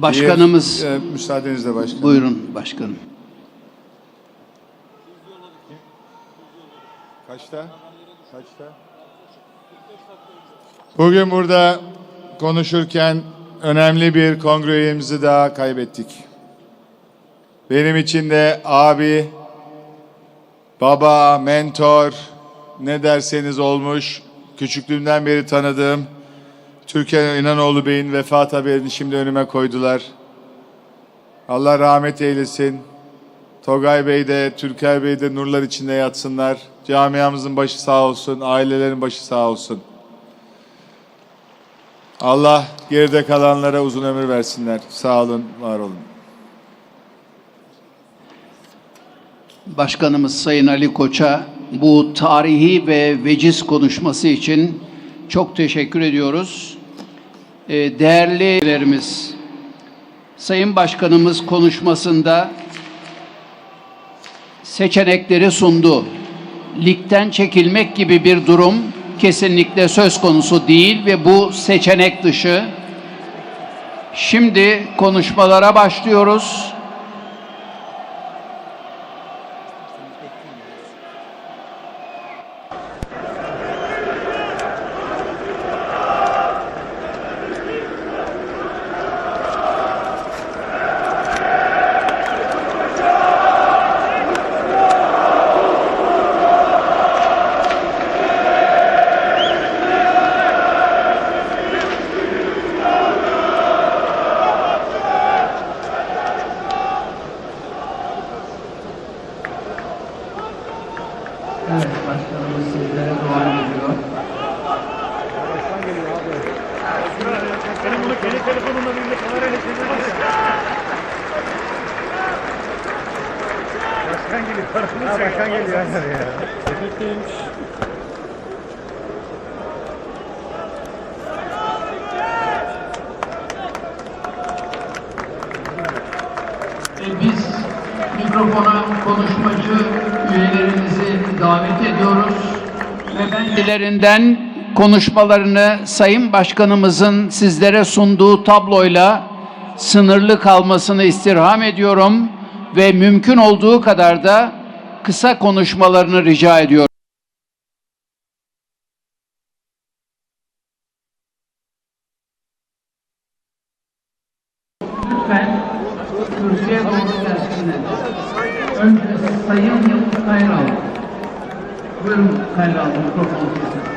Başkanımız Bir, e, müsaadenizle başkanım. buyurun başkanım. Kaçta? Kaçta? Bugün burada konuşurken önemli bir kongre üyemizi daha kaybettik. Benim için de abi, baba, mentor, ne derseniz olmuş, küçüklüğümden beri tanıdığım Türkan İnanoğlu Bey'in vefat haberini şimdi önüme koydular. Allah rahmet eylesin. Togay Bey de, Türker Bey de nurlar içinde yatsınlar. Camiamızın başı sağ olsun, ailelerin başı sağ olsun. Allah geride kalanlara uzun ömür versinler. Sağ olun, var olun. Başkanımız Sayın Ali Koç'a bu tarihi ve veciz konuşması için çok teşekkür ediyoruz. Ee, Değerli üyelerimiz, Sayın Başkanımız konuşmasında seçenekleri sundu. Ligden çekilmek gibi bir durum kesinlikle söz konusu değil ve bu seçenek dışı. Şimdi konuşmalara başlıyoruz. Evet, başkanımız sizlere dua ediyor. Benim bunu kendi telefonumla birlikte kamerayla çevirdim. Başkan geliyor. Ha, başkan geliyor. Efekteymiş. E, Biz mikrofona konuşmacı üyelerimizi davet ediyoruz. Ve ben dilerinden konuşmalarını Sayın Başkanımızın sizlere sunduğu tabloyla sınırlı kalmasını istirham ediyorum ve mümkün olduğu kadar da kısa konuşmalarını rica ediyorum. Lütfen gelsinler. Sayın Yıldız Kayral. Buyurun Kayral mikrofonu kesin.